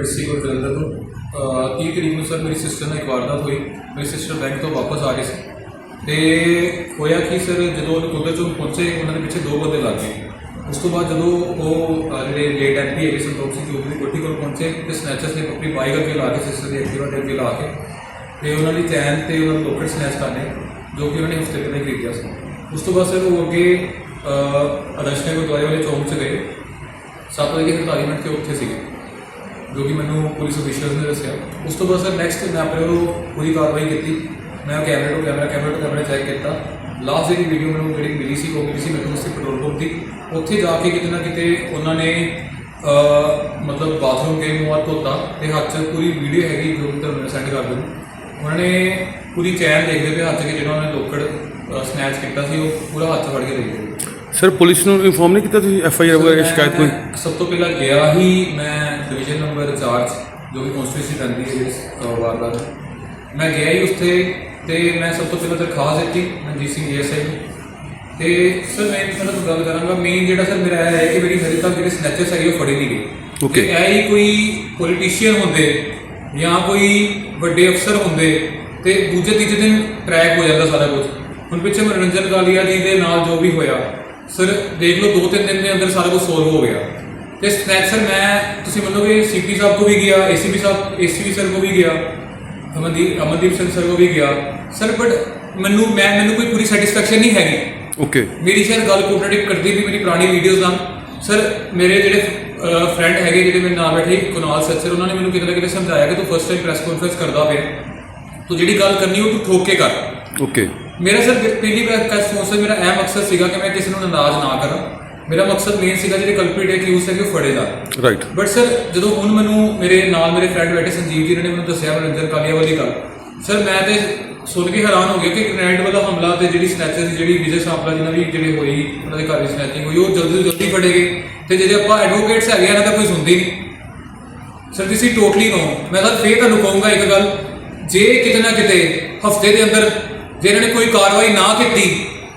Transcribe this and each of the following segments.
District Jalandhar ਤੋਂ ਅਹ 30 ਤਰੀਕ ਨੂੰ ਸਰ ਮੇਰੀ ਸਿਸਟਰ ਨਾਲ ਇੱਕ ਵਾਰਦਾਤ ਹੋਈ ਮੇਰੀ ਸਿਸਟਰ ਬੈਂਕ ਤੋਂ ਵਾਪਸ ਆ ਰਹੀ ਸੀ। ਤੇ ਹੋਇਆ ਕਿ ਸਰ ਜਦੋਂ ਉਹ ਉਹਦੇ ਚੋਂ ਪਹੁੰਚੇ ਉਹਨਾਂ ਦੇ ਪਿੱਛੇ ਦੋ ਬੰਦੇ ਲੱਗ ਗਏ। ਉਸ ਤੋਂ ਬਾਅਦ ਜਦੋਂ ਉਹ ਜਿਹੜੇ ਲੇਟ ਐਮਪੀ ਹੈਗੇ ਸੰਤੋਖ ਸਿੰਘ ਚੌਧਰੀ ਕੋਠੀ ਕੋਲ ਪਹੁੰਚੇ ਤੇ ਸਨੈਚਰਸ ਨੇ ਆਪਣੀ ਬਾਈਕ ਅੱਗੇ ਲਾ ਕੇ ਸਿਸਟਰ ਦੇ ਐਕਟਿਵਾ ਦੇ ਅੱਗੇ ਲਾ ਕੇ ਤੇ ਉਹਨਾਂ ਦੀ ਚੈਨ ਤੇ ਉਹਨਾਂ ਦੇ ਲੋਕਰ ਸਨੈਚ ਕਰਨੇ ਜੋ ਕਿ ਉਹਨਾਂ ਨੇ ਹਫ਼ਤੇ ਪਹਿਲਾਂ ਹੀ ਖਰੀਦਿਆ ਸੀ। ਉਸ ਤੋਂ ਬਾਅਦ ਸਰ ਉਹ ਅੱਗੇ ਅਹ, ਗੁਰਦੁਆਰੇ ਵਾਲੇ ਚੌਂਕ 'ਚ ਗਏ। ਸੱਤ ਵਜੇ 48 ਮਿੰਟ ਤੇ ਉੱਥੇ ਸੀਗੇ। ਜੋ ਕਿ ਮੈਨੂੰ ਪੁਲਿਸ ਅਫੀਸ਼ੀਅਲਸ ਨੇ ਦੱਸਿਆ। ਉਸ ਤੋਂ ਬਾਅਦ ਸਰ ਨੈਕਸਟ ਮੈਂ ਆਪਣੇ ਵੱਲੋਂ ਪੂਰੀ ਕਾਰਵਾਈ ਕੀਤੀ। ਮੈਂ ਕੈਮਰੇ ਤੋਂ ਕੈਮਰਾ ਕੈਮਰਾ ਤੋਂ ਕੈਮਰਾ ਚੈੱਕ ਕੀਤਾ। ਲਾਸਟ ਜਿਹੜੀ ਵੀਡੀਓ ਮੈਨੂੰ ਜਿਹੜੀ ਮਿਲੀ ਸੀ ਉਹ ਮਿਲੀ ਸੀ ਮੈਨੂੰ ਉਸੇ ਪੈਟਰੋਲ ਪੰਪ ਦੀ। ਉੱਥੇ ਜਾ ਕੇ ਕਿਤੇ ਨਾ ਕਿਤੇ ਉਹਨਾਂ ਨੇ ਮਤਲਬ ਬਾਥਰੂਮ ਗਏ ਮੂੰਹ ਧੋਤਾ ਤੇ ਹੱਥ 'ਚ ਪੂਰੀ ਵੀਡੀਓ ਹੈਗੀ ਜੋ ਕਿ ਤੁਹਾਨੂੰ ਸੈਂਡ ਕਰ ਦੂੰ। ਉਹਨਾਂ ਨੇ ਪੂਰੀ ਚੈਨ ਦੇਖਦੇ ਪਏ ਹੱਥ 'ਚ ਜਿਹੜਾ ਉਹਨਾਂ ਨੇ ਲੋਕੜ ਸਨੈਚ ਕੀਤਾ ਸੀ ਉਹ ਪੂਰਾ ਹੱਥ ਫੜ ਕੇ ਦੇਖਦੇ ਸਰ ਪੁਲਿਸ ਨੂੰ ਇਨਫੋਰਮ ਨਹੀਂ ਕੀਤਾ ਤੁਸੀਂ? ਐਫ ਆਈ ਆਰ ਵਗੈਰਾ ਸ਼ਿਕਾਇਤ ਕੋਈ? ਸਭ ਤੋਂ ਪਹਿਲਾਂ ਗਿਆ ਹੀ ਮੈਂ ਡਿਵੀਜ਼ਨ ਨੰਬਰ 4 ਜੋ ਕਿ ਕਨਸਟੀਟਿਊਸ਼ਨ ਪੈਂਦੀ ਹੈ ਜਿਸ ਵਾਰਦਾਤ ਮੈਂ ਗਿਆ ਹੀ ਉੱਥੇ ਤੇ ਮੈਂ ਸਭ ਤੋਂ ਪਹਿਲਾਂ ਦਰਖਾਸਤ ਦਿੱਤੀ ਮਨਜੀਤ ਸਿੰਘ ਏਐਸਆਈ ਨੂੰ। ਤੇ ਸਰ ਮੈਂ ਇਹਨਾਂ ਤੋਂ ਗੱਲ ਕਰਾਂਗਾ ਮੇਨ ਜਿਹੜਾ ਸਰ ਮੇਰਾ ਇਹ ਹੈ ਕਿ ਮੇਰੀ ਹਜੇ ਤੱਕ ਜਿਹੜੇ ਸਨੈਚਰਸ ਹੈਗੇ ਉਹ ਫੜੇ ਨਹੀਂ ਗਏ Okay. ਤੇ ਇਹ ਹੀ ਕੋਈ ਪੋਲੀਟੀਸ਼ੀਅਨ ਹੁੰਦੇ ਜਾਂ ਕੋਈ ਵੱਡੇ ਅਫਸਰ ਹੁੰਦੇ ਤੇ ਦੂਜੇ ਤੀਜੇ ਦਿਨ ਟਰੈਕ ਹੋ ਜਾਂਦਾ ਸਾਰਾ ਕੁਝ। ਹੁਣ ਪਿੱਛੇ ਮਨੋਰੰਜਨ ਗਾਲੀਆ ਜੀ ਦੇ ਨਾਲ ਜੋ ਵੀ ਹੋਇਆ ਸਰ ਦੇਖ ਲਓ ਦੋ ਤਿੰਨ ਦਿਨ ਦੇ ਅੰਦਰ ਸਾਰਾ ਕੁਝ ਸੋਲਵ ਹੋ ਗਿਆ। ਤੇ ਸਨੈਚਰ ਮੈਂ ਤੁਸੀਂ ਮੰਨੋਗੇ ਸੀਪੀ ਸਾਹਿਬ ਕੋ ਵੀ ਗਿਆ ਏਸੀਪੀ ਸਾਹਿਬ ਏਸੀਪੀ ਸਰ ਕੋ ਵੀ ਗਿਆ ਅਮਨਦੀਪ ਅਮਨਦੀਪ ਸਿੰਘ ਸਰ ਕੋ ਵੀ ਗਿਆ। ਸਰ ਬਟ ਮੈਨੂੰ ਮੈਂ ਮੈਨੂੰ ਕੋਈ ਪੂਰੀ ਸੈਟੀਸਫੈਕਸ਼ਨ ਨਹੀਂ ਹੈਗੀ। ਓਕੇ ਮੇਰੀ ਸ਼ਾਇਦ ਗੱਲ ਕੋਆਪਰੇਟਿਵ ਕਰਦੀ ਵੀ ਮੇਰੀ ਪੁਰਾਣੀ ਵੀਡੀਓਜ਼ ਨਾਲ। ਸਰ ਮੇਰੇ ਜਿਹੜੇ ਫਰੈਂਡ ਹੈਗੇ ਜਿਹੜੇ ਮੇਰੇ ਨਾਲ ਬੈਠੇ ਕੁਨਾਲ ਸੱਚਰ ਉਹਨਾਂ ਨੇ ਮੈਨੂੰ ਕਿਤੇ ਨਾ ਕਿਤੇ ਸਮਝਾਇਆ ਕਿ ਤੂੰ ਫਸਟ ਟਾਈਮ ਪ੍ਰੈਸ ਕਾਨਫਰੰਸ ਕਰਦਾ ਪਿਆ। ਤੂੰ ਜਿਹੜੀ ਗੱਲ ਕਰਨੀ ਉਹ ਤੂੰ ਠੋਕ ਕੇ ਕਰ। ਓਕੇ ਮੇਰਾ ਸਰ ਪਹਿਲੀ ਪ੍ਰੈਸ ਕਾਨਫਰੰਸ ਮੇਰਾ ਇਹ ਮਕਸਦ ਸੀਗਾ ਕਿ ਮੈਂ ਕਿਸੇ ਨੂੰ ਨਾਰਾਜ਼ ਨਾ ਕਰਾਂ। ਮੇਰਾ ਮਕਸਦ ਮੇਨ ਸੀਗਾ ਜਿਹੜੇ ਕਲਪੀਟ ਹੈ ਕਿ ਉਸ ਹੈਗੇ ਫੜੇ ਜਾਣ ਰਾਈਟ ਬਟ ਸਰ ਜਦੋਂ ਹੁਣ ਮੈਨੂੰ ਮੇਰੇ ਨਾਲ ਮੇਰੇ ਫਰੈਂਡ ਬੈਠੇ ਸੰਜੀਵ ਜੀ ਨੇ ਮੈਨੂੰ ਦੱਸਿਆ ਮਨਿੰਦਰ ਕਾਲੀਆ ਵਾਲੀ ਗੱਲ। ਸਰ ਮੈਂ ਤੇ ਸੁਣ ਕੇ ਹੈਰਾਨ ਹੋ ਗਿਆ ਕਿ ਗ੍ਰੈਂਡ ਵਾਲਾ ਹਮਲਾ ਤੇ ਜਿਹੜੀ ਸਨੈਚਰ ਦੀ ਜਿਹੜੀ ਵਿਜੇ ਸਾਂਪਲਾ ਜੀ ਨਾਲ ਵੀ ਜਿਹੜੇ ਹੋਈ ਉਹਨਾਂ ਦੇ ਘਰ ਵਿੱਚ ਸਨੈਚਿੰਗ ਹੋਈ ਉਹ ਜਲਦੀ ਤੋਂ ਜਲਦੀ ਫੜੇ ਗਏ। ਤੇ ਜਿਹੜੇ ਆਪਾਂ ਐਡਵੋਕੇਟਸ ਹੈਗੇ ਇਹਨਾਂ ਦਾ ਕੋਈ ਸੁਣਦੀ ਨਹੀਂ। ਸਰ ਇਜ਼ ਟੋਟਲੀ ਰੋਂਗ ਮੈਂ ਤਾਂ ਫੇਰ ਤੁਹਾਨੂੰ ਕਹੂੰਗਾ ਇੱਕ ਗੱਲ। ਜੇ ਕਿਤੇ ਨਾ ਕਿਤੇ ਹਫ਼ਤੇ ਦੇ ਅੰਦਰ ਜੇ ਇਹਨਾਂ ਨੇ ਕੋਈ ਕਾਰਵਾਈ ਨਾ ਕੀਤੀ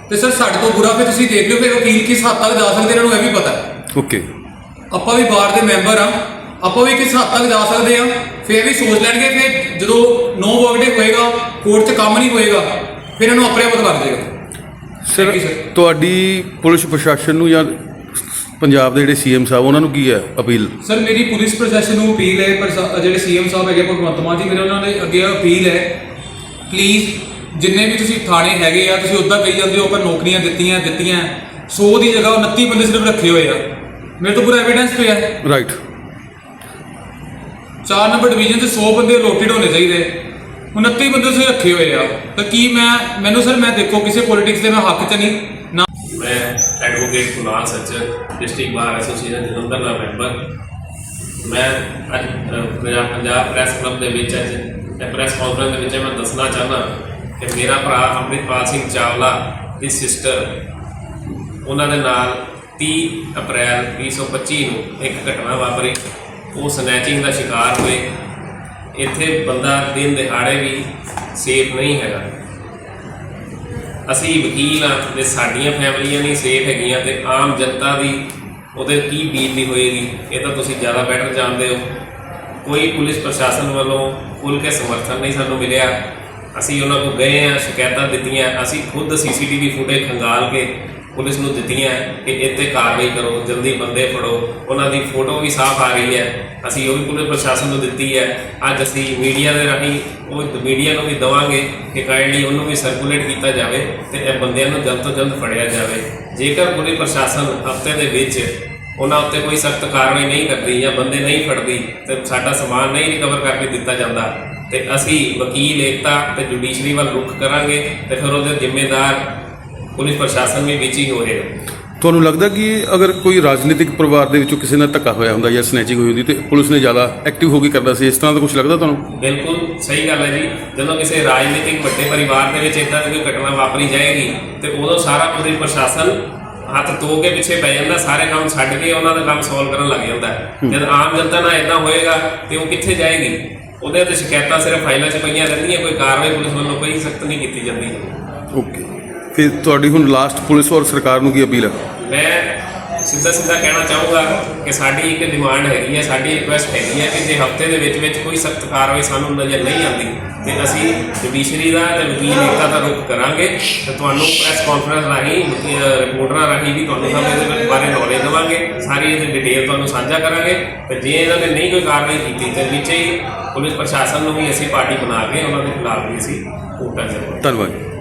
ਤੇ ਸਰ ਸਾਡੇ ਤੋਂ ਬੁਰਾ ਫਿਰ ਤੁਸੀਂ ਦੇਖ ਲਿਓ ਫਿਰ ਵਕੀਲ ਕਿਸ ਹੱਦ ਤੱਕ ਜਾ ਸਕਦੇ ਇਹਨਾਂ ਨੂੰ ਇਹ ਵੀ ਪਤਾ ਹੈ। ਓਕੇ। ਆਪਾਂ ਵੀ ਬਾਰ ਦੇ ਮੈਂਬਰ ਆ ਆਪਾਂ ਵੀ ਕਿਸ ਹੱਦ ਤੱਕ ਜਾ ਸਕਦੇ ਆ ਫਿਰ ਵੀ ਸੋਚ ਲੈਣਗੇ ਫਿਰ ਜਦੋਂ ਨੋ ਵਰਕ ਡੇ ਹੋਏਗਾ ਕੋਰਟ 'ਚ ਕੰਮ ਨਹੀਂ ਹੋਏਗਾ ਫਿਰ ਇਹਨੂੰ ਆਪਣੇ ਆਪ ਲੱਗ ਜਾਏਗਾ ਸਰ Thank you, sir. ਤੁਹਾਡੀ ਪੁਲਿਸ ਪ੍ਰਸ਼ਾਸਨ ਨੂੰ ਜਾਂ ਪੰਜਾਬ ਦੇ ਜਿਹੜੇ ਸੀਐਮ ਸਾਹਿਬ ਉਹਨਾਂ ਨੂੰ ਕੀ ਹੈ ਅਪੀਲ? ਸਰ ਮੇਰੀ ਪੁਲਿਸ ਪ੍ਰਸ਼ਾਸਨ ਨੂੰ ਅਪੀਲ ਹੈ ਪਰ ਜਿਹੜੇ ਸੀਐਮ ਸਾਹਿਬ ਹੈਗੇ ਭਗਵੰਤ ਮਾਨ ਜੀ ਮੇਰੇ ਉਹਨਾਂ ਦੇ ਅੱਗੇ ਅਪੀਲ ਹੈ ਪਲੀਜ਼ ਜਿੰਨੇ ਵੀ ਤੁਸੀਂ ਥਾਣੇ ਹੈਗੇ ਆ ਤੁਸੀਂ ਉੱਦਾਂ ਕਹੀ ਜਾਂਦੇ ਹੋ ਪਰ ਨੌਕਰੀਆਂ ਦਿੱਤੀਆਂ ਦਿੱਤੀਆਂ। 100 ਦੀ ਜਗ੍ਹਾ 29 ਬੰਦੇ ਸਿਰਫ ਰੱਖੇ ਹੋਏ ਆ। ਮੇਰੇ ਤੋਂ ਪੂਰਾ ਐਵੀਡੈਂਸ ਪਿਆ। ਹੈ ਰਾਈਟ 4 ਨੰਬਰ ਡਿਵੀਜ਼ਨ 'ਚ 100 ਬੰਦੇ ਅਲੋਟਡ ਹੋਣੇ ਚਾਹੀਦੇ। 29 ਬੰਦੇ ਤੁਸੀਂ ਰੱਖੇ ਹੋਏ ਆ। ਤਾਂ ਕੀ ਮੈਂ ਮੈਨੂੰ ਸਰ ਮੈਂ ਦੇਖੋ ਕਿਸੇ ਪੋਲਿਟਿਕਸ ਦੇ ਮੈਂ ਹੱਕ 'ਚ ਨਹੀਂ। ਨਾ ਮੈਂ advocate Kunal Sachar district bar association Jalandhar ਦਾ ਮੈਂਬਰ ਮੈਂ ਅੱਜ ਪੰਜਾਬ ਪ੍ਰੈਸ ਕਲੱਬ ਦੇ ਵਿੱਚ ਅੱਜ ਇਹ ਪ੍ਰੈਸ ਕਾਨਫਰੰਸ ਦੇ ਵਿੱਚ ਮੈਂ ਦੱਸਣਾ ਚਾਹਨਾ ਕਿ ਮੇਰਾ ਭਰਾ ਅੰਮ੍ਰਿਤਪਾਲ ਸਿੰਘ ਚਾਵਲਾ ਦੀ ਸਿਸਟਰ ਉਹਨਾਂ ਦੇ ਨਾਲ 30 ਅਪ੍ਰੈਲ 2025 ਨੂੰ ਇੱਕ ਘਟਨਾ ਵਾਪਰੀ। ਉਹ ਸਨੈਚਿੰਗ ਦਾ ਸ਼ਿਕਾਰ ਹੋਏ। ਇੱਥੇ ਬੰਦਾ ਦਿਨ ਦਿਹਾੜੇ ਵੀ ਸੇਫ ਨਹੀਂ ਹੈਗਾ। ਅਸੀਂ ਵਕੀਲ ਹਾਂ ਤੇ ਸਾਡੀਆਂ ਫੈਮਲੀਆਂ ਨਹੀਂ ਸੇਫ ਹੈਗੀਆਂ ਤੇ ਆਮ ਜਨਤਾ ਦੀ ਉਹਦੇ ਕੀ ਬੀਤਦੀ ਹੋਏਗੀ, ਇਹ ਤਾਂ ਤੁਸੀਂ ਜ਼ਿਆਦਾ ਬੈਟਰ ਜਾਣਦੇ ਹੋ। ਕੋਈ ਪੁਲਿਸ ਪ੍ਰਸ਼ਾਸਨ ਵੱਲੋਂ ਖੁੱਲ੍ਹ ਕੇ ਸਮਰਥਨ ਨਹੀਂ ਸਾਨੂੰ ਮਿਲਿਆ। ਅਸੀਂ ਉਹਨਾਂ ਕੋਲ ਗਏ ਆ ਸ਼ਿਕਾਇਤਾਂ ਦਿੱਤੀਆਂ, ਅਸੀਂ ਖੁਦ ਸੀਸੀਟੀਵੀ ਫੁਟੇਜ ਖੰਗਾਲ ਕੇ ਪੁਲਿਸ ਨੂੰ ਦਿੱਤੀਆਂ ਕਿ ਇੱਥੇ ਕਾਰਵਾਈ ਕਰੋ, ਜਲਦੀ ਬੰਦੇ ਫੜੋ। ਉਹਨਾਂ ਦੀ ਫੋਟੋ ਵੀ ਸਾਫ਼ ਆ ਰਹੀ ਹੈ। ਅਸੀਂ ਉਹ ਵੀ ਪੁਲਿਸ ਪ੍ਰਸ਼ਾਸਨ ਨੂੰ ਦਿੱਤੀ ਹੈ। ਅੱਜ ਅਸੀਂ ਮੀਡੀਆ ਦੇ ਰਾਹੀਂ ਉਹ ਮੀਡੀਆ ਨੂੰ ਵੀ ਦਵਾਂਗੇ ਕਿ ਕਾਇੰਡਲੀ ਉਹਨੂੰ ਵੀ ਸਰਕੂਲੇਟ ਕੀਤਾ ਜਾਵੇ ਤੇ ਇਹ ਬੰਦਿਆਂ ਨੂੰ ਜਲਦ ਤੋਂ ਜਲਦ ਫੜਿਆ ਜਾਵੇ। ਜੇਕਰ ਪੁਲਿਸ ਪ੍ਰਸ਼ਾਸਨ ਹਫ਼ਤੇ ਦੇ ਵਿੱਚ ਉਹਨਾਂ ਉੱਤੇ ਕੋਈ ਸਖਤ ਕਾਰਵਾਈ ਨਹੀਂ ਕਰਦੀ ਜਾਂ ਬੰਦੇ ਨਹੀਂ ਫੜਦੀ ਤੇ ਸਾਡਾ ਸਮਾਨ ਨਹੀਂ ਰਿਕਵਰ ਕਰਕੇ ਦਿੱਤਾ ਜਾਂਦਾ ਤੇ ਅਸੀਂ ਵਕੀਲ ਏਕਤਾ ਤੇ ਜੁਡੀਸ਼ਰੀ ਵੱਲ ਰੁਖ ਕਰਾਂਗੇ ਤੇ ਫਿਰ ਉਹਦੇ ਜ਼ਿੰਮੇਦਾਰ ਪੁਲਿਸ ਪ੍ਰਸ਼ਾਸਨ ਵੀ ਵਿੱਚ ਹੀ ਹੋਏਗਾ ਤੁਹਾਨੂੰ ਲੱਗਦਾ ਕਿ ਅਗਰ ਕੋਈ ਰਾਜਨੀਤਿਕ ਪਰਿਵਾਰ ਦੇ ਵਿੱਚੋਂ ਕਿਸੇ ਨਾਲ ਧੱਕਾ ਹੋਇਆ ਹੁੰਦਾ ਜਾਂ ਸਨੈਚਿੰਗ ਹੋਈ ਹੁੰਦੀ ਤੇ ਪੁਲਿਸ ਨੇ ਜ਼ਿਆਦਾ ਐਕਟਿਵ ਹੋ ਕੇ ਕਰਦਾ ਸੀ ਇਸ ਤਰ੍ਹਾਂ ਦਾ ਕੁਝ ਲੱਗਦਾ ਤੁਹਾਨੂੰ? ਬਿਲਕੁਲ ਸਹੀ ਗੱਲ ਹੈ ਜੀ। ਜਦੋਂ ਕਿਸੇ ਰਾਜਨੀਤਿਕ ਵੱਡੇ ਪਰਿਵਾਰ ਦੇ ਵਿੱਚ ਇਦਾਂ ਦੀ ਕੋਈ ਘਟਨਾ ਵਾਪਰੀ ਜਾਏਗੀ ਤੇ ਉਦੋਂ ਸਾਰਾ ਪੁਲਿਸ ਪ੍ਰਸ਼ਾਸਨ ਹੱਥ ਧੋ ਕੇ ਪਿੱਛੇ ਪੈ ਜਾਂਦਾ ਸਾਰੇ ਕੰਮ ਛੱਡ ਕੇ ਉਹਨਾਂ ਦਾ ਕੰਮ ਸੋਲਵ ਕਰਨ ਲੱਗ ਜਾਂਦਾ। ਜਦ ਆਮ ਜਨਤਾ ਨਾਲ ਇਦਾਂ ਹੋਏਗਾ ਤੇ ਉਹ ਕਿੱਥੇ ਜਾਏਗੀ? ਉਹਦੇ ਤੇ ਸ਼ਿਕਾਇਤਾਂ ਸਿਰਫ ਫਾਈਲਾਂ 'ਚ ਪਈਆਂ ਰਹਿੰਦੀਆਂ ਕੋਈ ਕਾਰਵਾਈ ਪੁਲਿਸ ਵੱਲੋਂ ਕੋਈ ਸਖਤ ਨਹੀਂ ਕੀਤੀ ਜਾਂਦੀ। ਓਕੇ। ਫਿਰ ਤੁਹਾਡੀ ਹੁਣ ਲਾਸਟ ਪੁਲਿਸ ਔਰ ਸਰਕਾਰ ਨੂੰ ਕੀ ਅਪੀਲ ਹੈ? ਮੈਂ ਸਿੱਧਾ ਸਿੱਧਾ ਕਹਿਣਾ ਚਾਹੂੰਗਾ ਕਿ ਸਾਡੀ ਇੱਕ ਡਿਮਾਂਡ ਹੈਗੀ ਹੈ, ਸਾਡੀ ਰਿਕੁਐਸਟ ਹੈਗੀ ਹੈ ਕਿ ਜੇ ਹਫ਼ਤੇ ਦੇ ਵਿੱਚ ਵਿੱਚ ਕੋਈ ਸਖਤ ਕਾਰਵਾਈ ਸਾਨੂੰ ਨਜ਼ਰ ਨਹੀਂ ਆਉਂਦੀ, ਤੇ ਅਸੀਂ ਜੁਡੀਸ਼ਰੀ ਦਾ ਤੇ ਵਕੀਲ ਏਕਤਾ ਦਾ ਰੁਖ ਕਰਾਂਗੇ ਤੇ ਤੁਹਾਨੂੰ ਪ੍ਰੈਸ ਕਾਨਫਰੰਸ ਰਾਹੀਂ ਵਕੀ- ਰਿਪੋਰਟਰਾਂ ਰਾਹੀਂ ਵੀ ਤੁਹਾਨੂੰ ਸਭ ਇਹਦੇ ਬਾਰੇ ਨੌਲੇਜ ਦੇਵਾਂਗੇ। ਸਾਰੀ ਇਹਦੀ ਡਿਟੇਲ ਤੁਹਾਨੂੰ ਸਾਂਝਾ ਕਰਾਂਗੇ। ਤੇ ਜੇ ਇਹਨਾਂ ਨੇ ਨਹੀਂ ਕੋਈ ਕਾਰਵਾਈ ਕੀਤੀ, ਤੇ ਵਿੱਚ ਹੀ ਪੁਲਿਸ ਪ੍ਰਸ਼ਾਸਨ ਨੂੰ ਵੀ ਅਸੀਂ ਪਾਰਟੀ ਬਣਾ ਕੇ ਉਹਨਾਂ ਦੇ ਖਿਲਾਫ ਵੀ ਅਸੀਂ ਕੋਰਟਾਂ 'ਚ ਧੰਨਵਾਦ